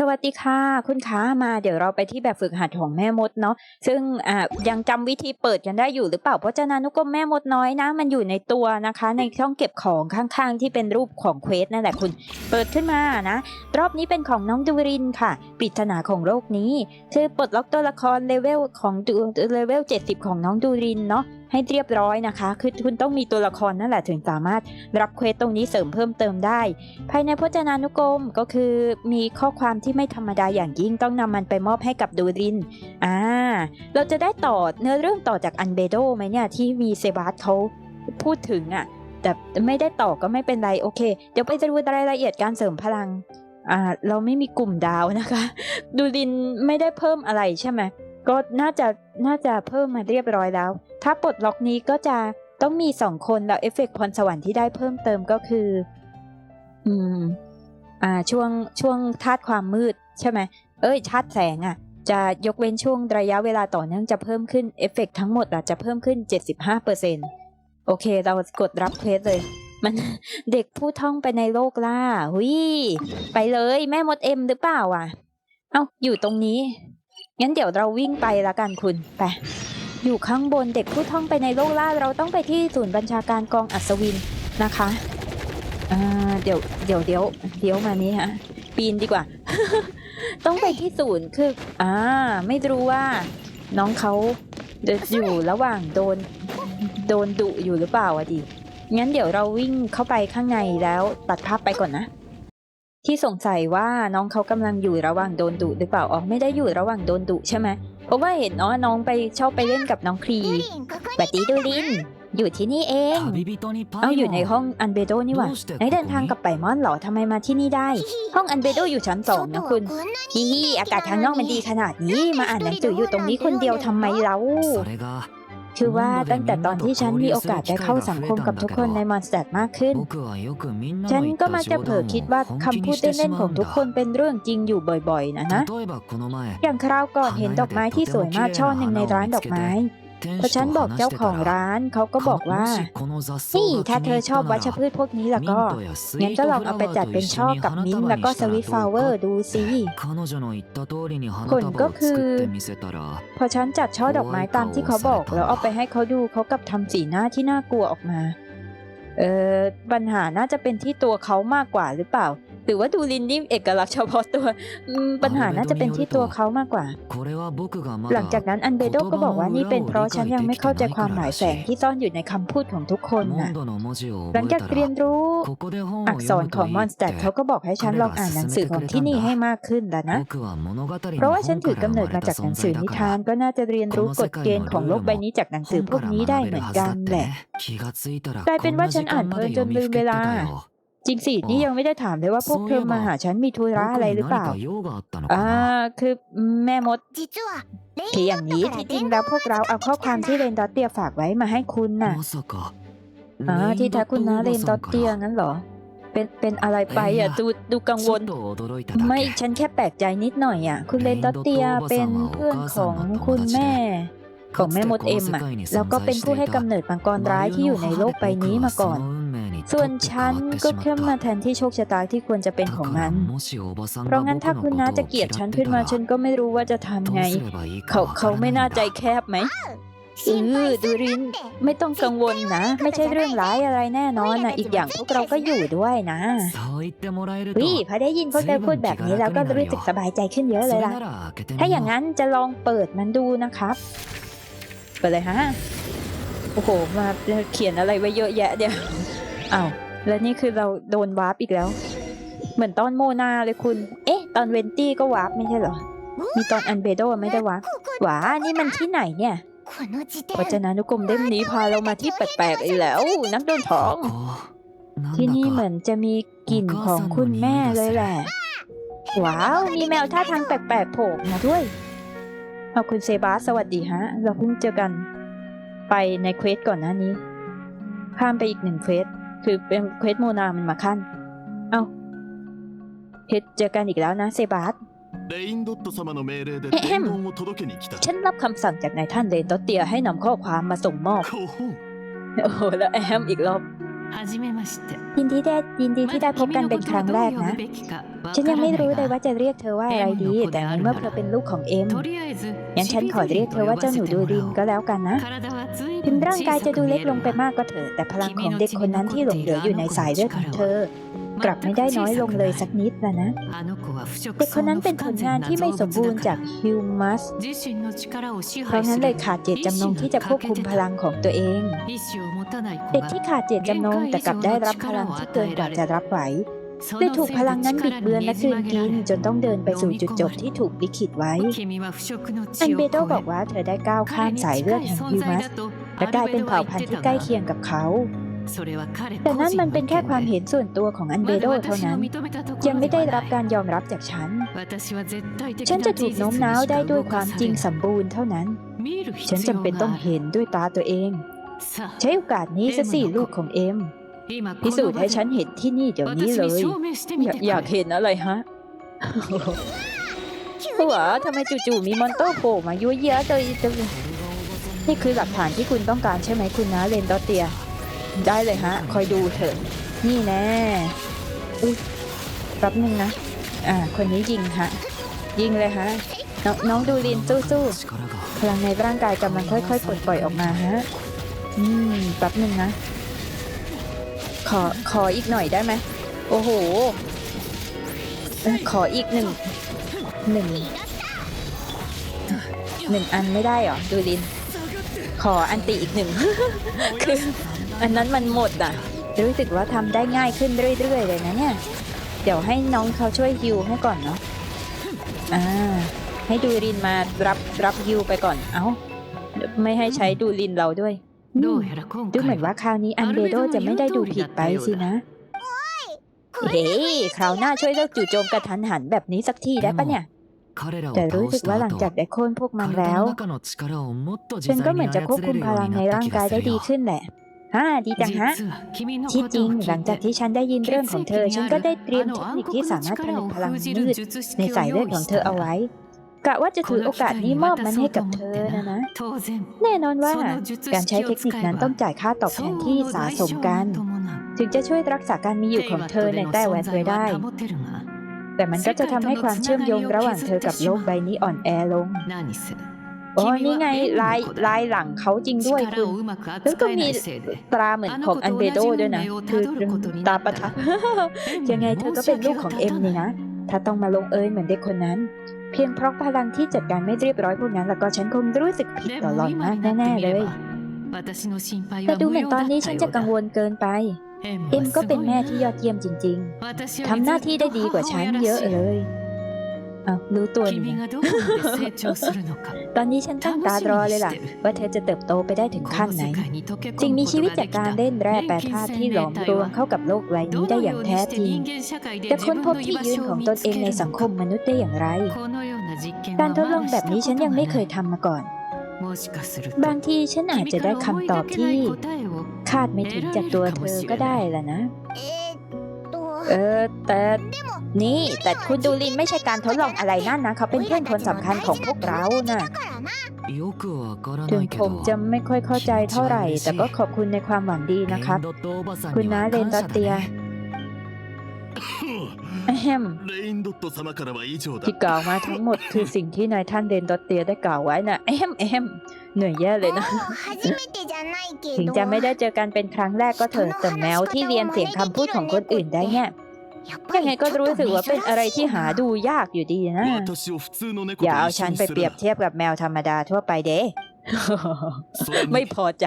สวัสดีค่ะ คุณค้ามาเดี๋ยวเราไปที่แบบฝึกหัดของแม่มดเนาะซึ่งอ่ายังจำวิธีเปิดกันได้อยู่หรือเปล่าเพราะจนานุกรมแม่มดน้อยนะ มันอยู่ในตัวนะคะ ในช่องเก็บของข้างๆ ที่เป็นรูปของเควสนั่นแหละคุณ เปิดขึ้นมานะ รอบนี้เป็นของน้องดูรินค่ะปริศนาของโลกนี้ คือปลดล็อกตัวละครเลเวลของดูเลเวล70 ของน้องดูรินเนาะ ให้เรียบร้อยนะคะ คือคุณต้องมีตัวละครนั่นแหละถึงสามารถรับเควสตรงนี้เสริมเพิ่มเติมได้ ภายในพจนานุกรมก็คือมีข้อความที่ไม่ธรรมดาอย่างยิ่งต้องนำมันไปมอบให้กับดูรินอ่าเราจะได้ต่อเนื้อเรื่องต่อจากอันเบโดไหมเนี่ยที่มีเซบาสเขาพูดถึงอะ่ะแต่ไม่ได้ต่อก็ไม่เป็นไรโอเค เดี๋ยวไปจะดูรายละเอียดการเสริมพลังอ่าเราไม่มีกลุ่มดาวนะคะ ดูรินไม่ได้เพิ่มอะไรใช่ไหม ก็น่าจะน่าจะเพิ่มมาเรียบร้อยแล้ว ถ้าปลดล็อกนี้ก็จะต้องมีสองคนแล้วเอฟเฟกต์พรสวรรค์ที่ได้เพิ่มเติมก็คือ อืม อ่าช่วงช่วงธาตุความมืดใช่ไหมเอ้ยธาตุแสงอะ จะยกเว้นช่วงระยะเวลาต่อเนื่องจะเพิ่มขึ้นเอฟเฟกต์ทั้งหมดอะจะเพิ่มขึ้น 75%โอเค เรากดรับเควสเลย มันเด็กผู้ท่องไปในโลกล่าหุยไปเลยแม่มดเอ็มหรือเปล่าอะ เอ้าอยู่ตรงนี้ งั้นเดี๋ยวเราวิ่งไปละกันคุณไปอยู่ข้างบนเด็กผู้ท่องไปในโลกล่าเราต้องไปที่ศูนย์บัญชาการกองอัศวินนะคะอ่าเดี๋ยวเดี๋ยวเดี๋ยวเดี๋ยวมานี้ฮะปีนดีกว่า ต้องไปที่ศูนย์คืออ่าไม่รู้ว่า น้องเขาอยู่ระหว่างโดนโดนดุอยู่หรือเปล่าอะดิงั้นเดี๋ยวเราวิ่งเข้าไปข้างในแล้วตัดภาพไปก่อนนะ ที่สงสัยว่าน้องเขากำลังอยู่ระหว่างโดนดุหรือเปล่าอ๋อไม่ได้อยู่ระหว่างโดนดุใช่ไหมเพราะว่าเห็นเนาะน้องไปชอบไปเล่นกับน้องครีบัตตี้ดูลิน อยู่ที่นี่เอง เอาอยู่ในห้องอันเบโดนี่หว่ไหนเดินทางกับไปมอนหรอทำไมมาที่นี่ได้ ห้องอันเบโดอยู่ชั้นสองนะคุณฮิฮิอากาศข้างนอกมันดีขนาดนี้ มาอ่านหนังสืออยู่ตรงนี้คนเดียวทำไมเรา คือว่าตั้งแต่ตอนที่ฉันมีโอกาสได้เข้าสังคมกับทุกคนในมอนสเตอร์มากขึ้น ฉันก็มักจะเผลอคิดว่าคำพูดเล่นๆของทุกคนเป็นเรื่องจริงอยู่บ่อยๆ นะนะ อย่างคราวก่อนเห็นดอกไม้ที่สวยมากช่อหนึ่งในร้านดอกไม้ พอฉันบอกเจ้าของร้าน เขาก็บอกว่า นี่ถ้าเธอชอบวัชพืชพวกนี้แล้วก็ งั้นก็ลองเอาไปจัดเป็นช่อกับมิ้นแล้วก็สวิตฟลาวเวอร์ดูสิ ผลก็คือ พอฉันจัดช่อดอกไม้ตามที่เขาบอก แล้วเอาไปให้เขาดูเขากับทำสีหน้าที่น่ากลัวออกมา เออปัญหาน่าจะเป็นที่ตัวเขามากกว่าหรือเปล่า หรือว่าดูลินนี่เอกลักษณ์เฉพาะตัวปัญหาน่าจะเป็นที่ตัวเขามากกว่า หลังจากนั้นอันเบโดก็บอกว่านี่เป็นเพราะฉันยังไม่เข้าใจความหมายแสงที่ซ่อนอยู่ในคำพูดของทุกคนนะหลังจากเรียนรู้อักษรของมอนสเตอร์เขาก็บอกให้ฉันลองอ่านหนังสือของที่นี่ให้มากขึ้นแล้วนะเพราะว่าฉันถือกำเนิดมาจากหนังสือนิทานก็น่าจะเรียนรู้กฎเกณฑ์ของโลกใบนี้จากหนังสือพวกนี้ได้เหมือนกันแหละกลายเป็นว่าฉันอ่านเพลินจนลืมเวลา จริงสินี่ยังไม่ได้ถามเลยว่าพวกเธอมาหาฉันมีธุระอะไรหรือเปล่าอ่าคือแม่มดคืออย่างนี้ที่จริงแล้วพวกเราเอาข้อความที่เรนดอตเตียฝากไว้มาให้คุณน่ะอ๋าที่แท้คุณนะเรนดอตเตียงั้นเหรอ เป็นเป็นอะไรไปอะดูดูกังวล ไม่ฉันแค่แปลกใจนิดหน่อยอะ คุณเรนดอตเตียเป็นเพื่อนของคุณแม่ ของแม่มดเอ็มอะแล้วก็เป็นผู้ให้กำเนิดมังกรร้ายที่อยู่ในโลกใบนี้มาก่อน ส่วนฉันก็แค่มาแทนที่โชคชะตาที่ควรจะเป็นของมัน เพราะงั้นถ้าคุณน้าจะเกลียดฉันขึ้นมาฉันก็ไม่รู้ว่าจะทำไง เขาเขาไม่น่าใจแคบไหมเออดูริน ไม่ต้องกังวลนะ ไม่ใช่เรื่องร้ายอะไรแน่นอนนะอีกอย่างพวกเราก็อยู่ด้วยนะวิพอได้ยินพวกเธอพูดแบบนี้แล้วก็รู้สึกสบายใจขึ้นเยอะเลยล่ะ ถ้าอย่างนั้นจะลองเปิดมันดูนะครับ ไปเลยฮะ โอ้โห มาเขียนอะไรไว้เยอะแยะเดียวอ้าวแล้วนี่คือเราโดนวาร์ปอีกแล้ว เหมือนตอนโมนาเลยคุณ เอ๊ะ ตอนเวนตี้ก็วาร์ปไม่ใช่เหรอ มีตอนอันเบโดไม่ได้วาร์ปหวานี่มันที่ไหนเนี่ยวัจนานุกรมเล่มนี้พาเรามาที่แปลกๆอีกแล้ว นักโดนของ ที่นี่เหมือนจะมีกลิ่นของคุณแม่เลยแหละ ว้าว มีแมวท่าทางแปลกๆโผล่มาด้วย เอาคุณเซบาสสวัสดีฮะ เราเพิ่งเจอกัน ไปในเควสก่อนหน้านี้ ข้ามไปอีกหนึ่งเควส คือเป็นเควสโมนามันมาขั้น เอาเฮดเจอกันอีกแล้วนะเซบาส レインドット様の命令で えへん伝言を届けに来た ฉันรับคำสั่งจากนายท่านเรนดอตเตียให้นำข้อความมาส่งมอบ ほほん โอ้โหแล้วแอมอีกรอบ はじめまして ยินดีได้ยินดีที่ได้พบกันเป็นครั้งแรกนะ ฉันยังไม่รู้เลยว่าจะเรียกเธอว่าอะไรดี แต่ในเมื่อเธอเป็นลูกของเอ็มงั้นฉันขอเรียกเธอว่าเจ้าหนูดูรินก็แล้วกันนะถึงร่างกายจะดูเล็กลงไปมากก็เถอะแต่พลังของเด็กคนนั้นที่หลงเหลืออยู่ในสายเลือดของเธอ กลับไม่ได้น้อยลงเลยสักนิดนะนะเด็กคนนั้นเป็นผลงานที่ไม่สมบูรณ์จากฮิวมัสเพราะงั้นเลยขาดเจตจำนงที่จะควบคุมพลังของตัวเอง เด็กที่ขาดเจตจำนงแต่กลับได้รับพลังที่เกินกว่าจะรับไหวได้ถูกพลังนั้นบิดเบือนและกลืนกินจนต้องเดินไปสู่จุดจบที่ถูกลิขิตไว้อันเบโดบอกว่าเธอได้ก้าวข้ามสายเลือดแห่งฮิวมัสและกลายเป็นเผ่าพันธุ์ที่ใกล้เคียงกับเขาแต่นั่นมันเป็นแค่ความเห็นส่วนตัวของอันเบโดเท่านั้น ยังไม่ได้รับการยอมรับจากฉัน ฉันจะถูกโน้มน้าวได้ด้วยความจริงสมบูรณ์เท่านั้น ฉันจำเป็นต้องเห็นด้วยตาตัวเอง ใช้โอกาสนี้ซะสิลูกของเอ็ม พิสูจน์ให้ฉันเห็นที่นี่เดี๋ยวนี้เลย อยากอยากเห็นอะไรฮะหัวทำไมจู่ๆมีมอนเตอร์โผล่มายั่วเยะเลยนี่คือหลักฐานที่คุณต้องการใช่ไหมคุณนะเลนดอตเตีย ได้เลยฮะ คอยดูเถอะ นี่แน่อุ้ยแป๊บนึงนะ อ่า คนนี้ยิงฮะ ยิงเลยฮะน้องน้องดูลินสู้ๆ力がพลังในร่างกายกำลังค่อยๆปลดปล่อยออกมาฮะ อืมแป๊บหนึ่งนะ ขอขออีกหน่อยได้ไหม โอ้โห ขออีกหนึ่งหนึ่งหนึ่งอันไม่ได้เหรอ ดูลิน ขออันติอีกหนึ่ง คืออันนั้นมันหมดอะ รู้สึกว่าทำได้ง่ายขึ้นเรื่อยๆเลยนะเนี่ย เดี๋ยวให้น้องเขาช่วยฮิวให้ก่อนเนาะอ่าให้ดูรินมารับรับฮิวไปก่อน เอ้า ไม่ให้ใช้ดูรินเราด้วย ดูเหมือนว่าคราวนี้อันเดโดจะไม่ได้ดูผิดไปสินะ เฮ้ยคราวหน้าช่วยเลิกจู่โจมกระทันหันแบบนี้สักทีได้ปะเนี่ย แต่รู้สึกว่าหลังจากได้โค่นพวกมันแล้ว ฉันก็เหมือนจะควบคุมพลังในร่างกายได้ดีขึ้นแหละฮ่าดีจังฮะที่จริงหลังจากที่ฉันได้ยินเรื่องของเธอ ฉันก็ได้เตรียมเทคนิคที่สามารถผลิตพลังมืดในสายเลือดของเธอเอาไว้ กะว่าจะถือโอกาสนี้มอบมันให้กับเธอนะนะ แน่นอนว่าการใช้เทคนิคนั้นต้องจ่ายค่าตอบแทนที่สะสมกัน ถึงจะช่วยรักษาการมีอยู่ของเธอในแต้แวนไว้ได้ แต่มันก็จะทำให้ความเชื่อมโยงระหว่างเธอกับโลกใบนี้อ่อนแอลงโอ้นี่ไงลายลายหลังเขาจริงด้วยคุณแล้วก็มีตราเหมือนของอันเบโดด้วยนะ คือตาประทับยังไงเธอก็เป็นลูกของเอ็มนี่นะ ถ้าต้องมาลงเอยเหมือนเด็กคนนั้น เพียงเพราะพลังที่จัดการไม่เรียบร้อยพวกนั้น แล้วก็ฉันคงรู้สึกผิดต่อหล่อนมากแน่ๆเลยแต่ดูเหมือนตอนนี้ฉันจะกังวลเกินไป เอ็มก็เป็นแม่ที่ยอดเยี่ยมจริง ๆทำหน้าที่ได้ดีกว่าฉันเยอะเลย รู้ตัวนี่ตอนนี้ฉันตั้งตารอเลยล่ะ ว่าเธอจะเติบโตไปได้ถึงขั้นไหนจริงมีชีวิตจากการเล่นแร่แปรธาตุที่หลอมรวมเข้ากับโลกใบนี้ได้อย่างแท้จริงจะค้นพบที่ยืนของตนเองในสังคมมนุษย์ได้อย่างไร การทดลองแบบนี้ฉันยังไม่เคยทำมาก่อน บางทีฉันอาจจะได้คำตอบที่ คาดไม่ถึงจากตัวเธอก็ได้ล่ะนะ เออแต่นี่ แต่คุณดูลินไม่ใช่การทดลองอะไรนั่นนะ เขาเป็นเพื่อนคนสำคัญของพวกเราน่ะถึงผมจะไม่ค่อยเข้าใจเท่าไหร่ แต่ก็ขอบคุณในความหวังดีนะครับ คุณน้าเรนดอเตียที่กล่าวมาทั้งหมดคือสิ่งที่นายท่านเรนดอเตียได้กล่าวไว้นะ่ะเอมเอม เหนื่อยแย่เลยนะถึงจะไม่ได้เจอกันเป็นครั้งแรกก็เถอะแต่แมวที่เรียนเสียงคำพูดของคนอื่นได้เนี่ยยังไงก็รู้สึกว่าเป็นอะไรที่หาดูยากอยู่ดีนะ อย่าเอาฉันไปเปรียบเทียบกับแมวธรรมดาทั่วไปเด้ ไม่พอใจ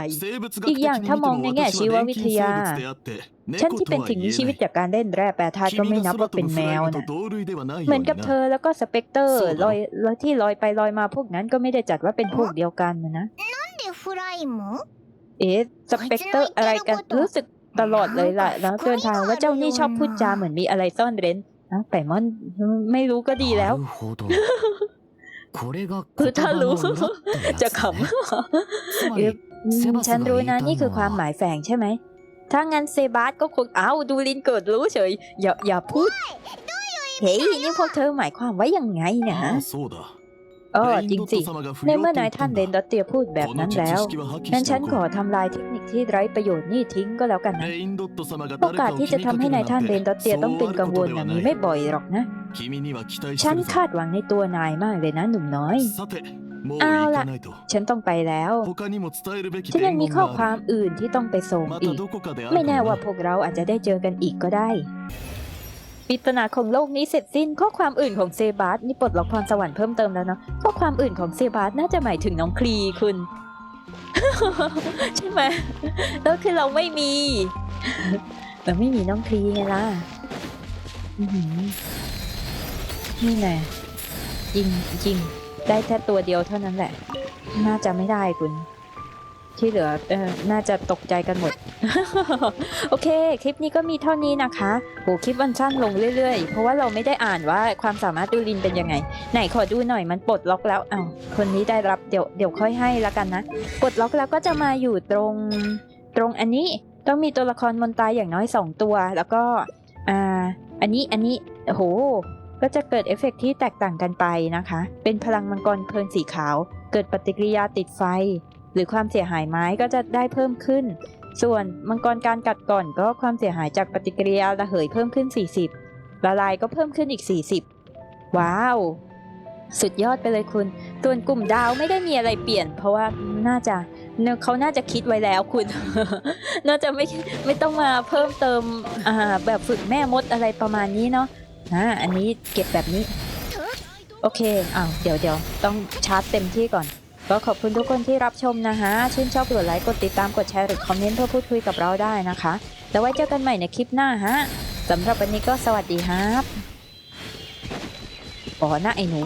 อีกอย่างถ้ามองในแง่ชีววิทยา ฉันที่เป็นถึงชีวิตจากการเล่นแร่แปรธาตุก็ไม่นับว่าเป็นแมวนะ เหมือนกับเธอแล้วก็สเปกเตอร์ลอยแล้วที่ลอยไปลอยมาพวกนั้นก็ไม่ได้จัดว่าเป็นพวกเดียวกันนะเอ๊ะสเปกเตอร์อะไรกันรู้สึกตลอดเลยล่ะแล้วเดินทางว่าเจ้านี่ชอบพูดจาเหมือนมีอะไรซ่อนเร้นนะแต่มันไม่รู้ก็ดีแล้ว คือถ้ารู้จะขำเอ๊ะฉันรู้นะนี่คือความหมายแฝงใช่ไหม ถ้างั้นเซบาสก็คงอาดูลินเกิดรู้เฉย อย่าอย่าพูด เฮ้ยนี่พวกเธอหมายความว่ายังไงนะ เออจริงสิ ในเมื่อนายท่านเดนดอตเตียพูดแบบนั้นแล้วงั้นฉันขอทำลายเทคนิคที่ไร้ประโยชน์นี่ทิ้งก็แล้วกันนะโอกาสที่จะทำให้นายท่านเดนดอตเตียต้องเป็นกังวลมีไม่บ่อยหรอกนะ ฉันคาดหวังในตัวนายมากเลยนะหนุ่มน้อยเอาละฉันต้องไปแล้ว ฉันยังมีข้อความอื่นที่ต้องไปส่งอีก ไม่แน่ว่าพวกเราอาจจะได้เจอกันอีกก็ได้ ปริศนาของโลกนี้เสร็จสิ้นข้อความอื่นของเซบาสนี่ปลดล็อกพรสวรรค์เพิ่มเติมแล้วเนาะข้อความอื่นของเซบาสน่าจะหมายถึงน้องคลีคุณ ใช่ไหมแล้วคือเราไม่มีเราไม่มีน้องคลีไงล่ะนี่แน่ยิงยิงได้แค่ตัวเดียวเท่านั้นแหละ น่าจะไม่ได้คุณ ที่เหลือออน่าจะตกใจกันหมด โอเค คลิปนี้ก็มีเท่านี้นะคะโหคลิปวันสั้นลงเรื่อยๆ เพราะว่าเราไม่ได้อ่านว่าความสามารถดูลินเป็นยังไง ไหนขอดูหน่อยมันปลดล็อกแล้วอ้าวคนนี้ได้รับเดี๋ยวเดี๋ยวค่อยให้ละกันนะ ปลดล็อกแล้วก็จะมาอยู่ตรงตรงอันนี้ต้องมีตัวละครมนตายอย่างน้อย 2 ตัว แล้วก็อ่าอันนี้อันนี้โอ้โหก็จะเกิดเอฟเฟกต์ที่แตกต่างกันไปนะคะ เป็นพลังมังกรเพลิงสีขาว เกิดปฏิกิริยาติดไฟ หรือความเสียหายไม้ก็จะได้เพิ่มขึ้น ส่วนมังกรการกัดก่อนก็ความเสียหายจากปฏิกิริยาระเหยเพิ่มขึ้น 40 ละลายก็เพิ่มขึ้นอีก 40 ว้าว สุดยอดไปเลยคุณ ส่วนกลุ่มดาวไม่ได้มีอะไรเปลี่ยน เพราะว่าน่าจะเขาน่าจะคิดไว้แล้วคุณ น่าจะไม่ไม่ต้องมาเพิ่มเติมแบบฝึกแม่มดอะไรประมาณนี้เนาะอ่าอันนี้เก็บแบบนี้ โอเคอ้าวเดี๋ยวเดี๋ยวต้องชาร์จเต็มที่ก่อน ก็ขอบคุณทุกคนที่รับชมนะคะชื่นชอบกดไลค์กดติดตามกดแชร์หรือคอมเมนต์เพื่อพูดคุยกับเราได้นะคะ แล้วไว้เจอกันใหม่ในคลิปหน้าฮะสำหรับวันนี้ก็สวัสดีครับอ๋อหน้าไอ้หนู